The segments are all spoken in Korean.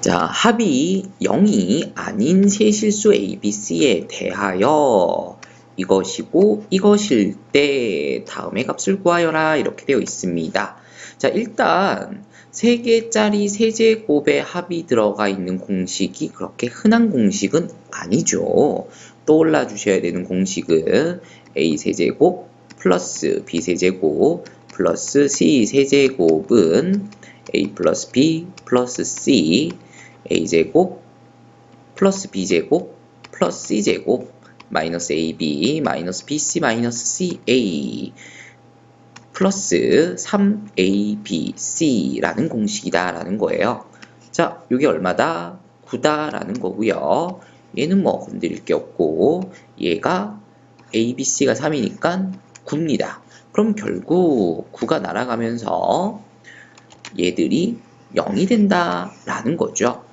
자, 합이 0이 아닌 세 실수 A, B, C에 대하여 이것이고 이것일 때 다음의 값을 구하여라 이렇게 되어 있습니다. 자, 일단 3개짜리 세제곱의 합이 들어가 있는 공식이 그렇게 흔한 공식은 아니죠. 떠올라 주셔야 되는 공식은 A 세제곱 플러스 B 세제곱 플러스 C 세제곱은 A 플러스 B 플러스 C A제곱 플러스 B제곱 플러스 C제곱 마이너스 AB 마이너스 BC 마이너스 CA 플러스 3ABC라는 공식이다라는 거예요. 자, 이게 얼마다? 9다라는 거고요. 얘는 뭐 건드릴 게 없고 얘가 ABC가 3이니까 9입니다. 그럼 결국 9가 날아가면서 얘들이 0이 된다라는 거죠.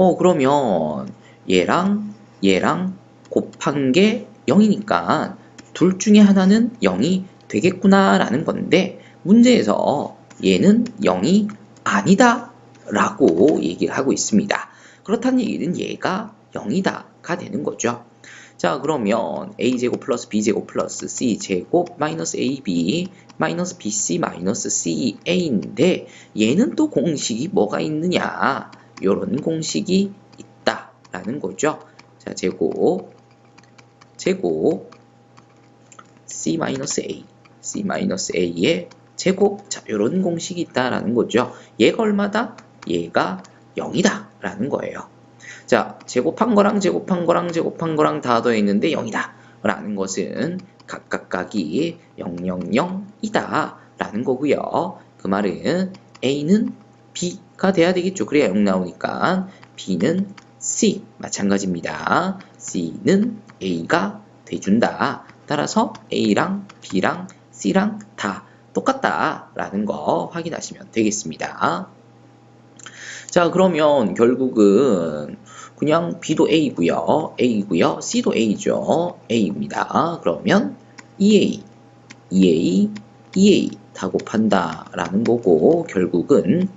어, 그러면 얘랑 얘랑 곱한 게 0이니까 둘 중에 하나는 0이 되겠구나 라는 건데 문제에서 얘는 0이 아니다 라고 얘기를 하고 있습니다. 그렇다는 얘기는 얘가 0이다가 되는 거죠. 자 그러면 a제곱 플러스 b제곱 플러스 c제곱 마이너스 ab 마이너스 bc 마이너스 ca인데 얘는 또 공식이 뭐가 있느냐 이런 공식이 있다라는 거죠. 자 제곱 제곱 c-a c-a의 제곱 자 이런 공식이 있다라는 거죠. 얘가 얼마다? 얘가 0이다 라는 거예요. 자 제곱한 거랑 제곱한 거랑 제곱한 거랑 다 더했는데 0이다 라는 것은 각각각이 000이다 라는 거고요. 그 말은 A는 B 가 돼야 되겠죠. 그래야 0 나오니까 B는 C 마찬가지입니다. C는 A가 돼준다. 따라서 A랑 B랑 C랑 다 똑같다라는 거 확인하시면 되겠습니다. 자 그러면 결국은 그냥 B도 A고요. A고요. C도 A죠. A입니다. 그러면 EA, EA, EA 다 곱한다 라는 거고 결국은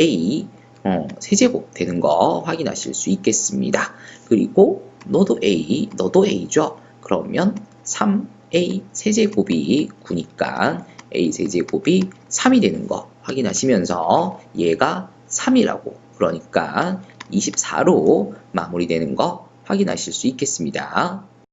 8A 어, 세제곱 되는 거 확인하실 수 있겠습니다. 그리고 너도 A, 너도 A죠. 그러면 3A 세제곱이 9니까 A 세제곱이 3이 되는 거 확인하시면서 얘가 3이라고 그러니까 24로 마무리되는 거 확인하실 수 있겠습니다.